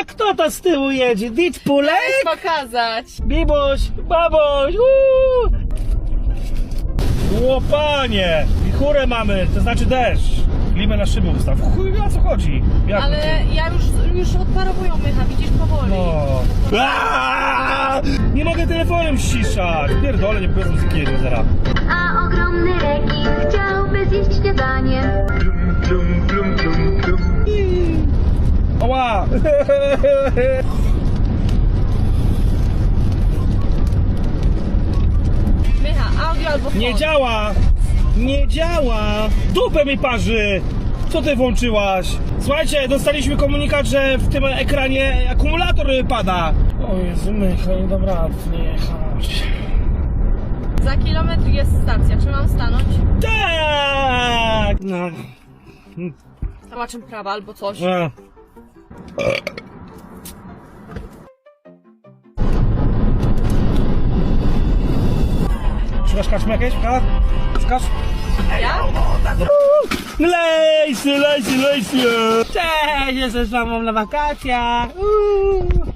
A kto to z tyłu jedzie? Dit Pulek? Pokazać. Bibuś, babuś, uuu. Łopanie! Wichurę mamy, to znaczy deszcz. Klimę na szybę ustaw. Chuj o co chodzi. Jak Ale ja już, już odparowują mycha, widzisz powoli. No. Aaaa! Nie mogę telefonem ściszać. Pierdolę, nie muzyki jedzie zaraz. A Oła! Mycha, audio albo Nie działa! Nie działa! Dupę mi parzy! Co ty włączyłaś? Słuchajcie, dostaliśmy komunikat, że w tym ekranie akumulator pada. O Jezu, Michał, nie dam rady nie jechać. Za kilometr jest stacja, czy mam stanąć? Tak! No. Zobaczę prawa albo coś. A. Szukasz kaczmy jakieś? Ha? Szukasz? Ja? Lejsy, lejsy, lejsy! Cześć, jestem z mamą na wakacjach! Uuu.